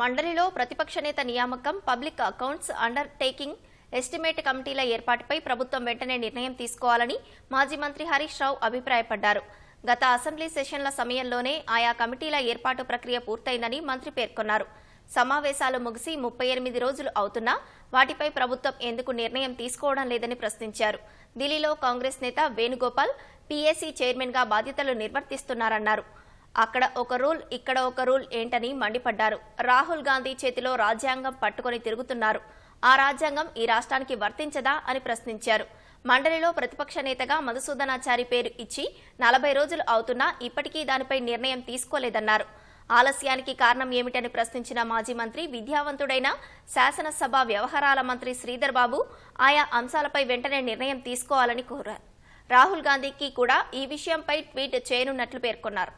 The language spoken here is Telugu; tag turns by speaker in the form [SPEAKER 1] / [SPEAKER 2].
[SPEAKER 1] మండలిలో ప్రతిపక్ష నేత నియామకం public accounts undertaking estimate కమిటీల ఏర్పాటుపై ప్రభుత్వం వెంటనే నిర్ణయం తీసుకోవాలని మాజీ మంత్రి హరీష్ రావు అభిప్రాయపడ్డారు. గత అసెంబ్లీ సెషన్ల సమయంలోనే ఆయా కమిటీల ఏర్పాటు ప్రక్రియ పూర్తయిందని మంత్రి పేర్కొన్నారు. సమావేశాలు ముగిసి ముప్పై ఎనిమిది రోజులు అవుతున్నా వాటిపై ప్రభుత్వం ఎందుకు నిర్ణయం తీసుకోవడం లేదని ప్రశ్నించారు. ఢిల్లీలో కాంగ్రెస్ నేత వేణుగోపాల్ పీఏసీ చైర్మన్గా బాధ్యతలు నిర్వర్తిస్తున్నారన్నారు. అక్కడ ఒక రూల్ ఇక్కడ ఒక రూల్ ఏంటని మండిపడ్డారు. రాహుల్ గాంధీ చేతిలో రాజ్యాంగం పట్టుకొని తిరుగుతున్నారు. ఆ రాజ్యాంగం ఈ రాష్ట్రానికి వర్తించదా అని ప్రశ్నించారు. మండలిలో ప్రతిపక్ష నేతగా మధుసూదనాచారి పేరు ఇచ్చి నలభై రోజులు అవుతున్నా ఇప్పటికీ దానిపై నిర్ణయం తీసుకోలేదన్నారు. ఆలస్యానికి కారణం ఏమిటని ప్రశ్నించిన మాజీ మంత్రి విద్యావంతుడైన శాసనసభ వ్యవహారాల మంత్రి శ్రీధర్ బాబు ఆయా అంశాలపై వెంటనే నిర్ణయం తీసుకోవాలని కోరారు. రాహుల్ గాంధీకి కూడా ఈ విషయంపై ట్వీట్ చేయనున్నట్లు పేర్కొన్నారు.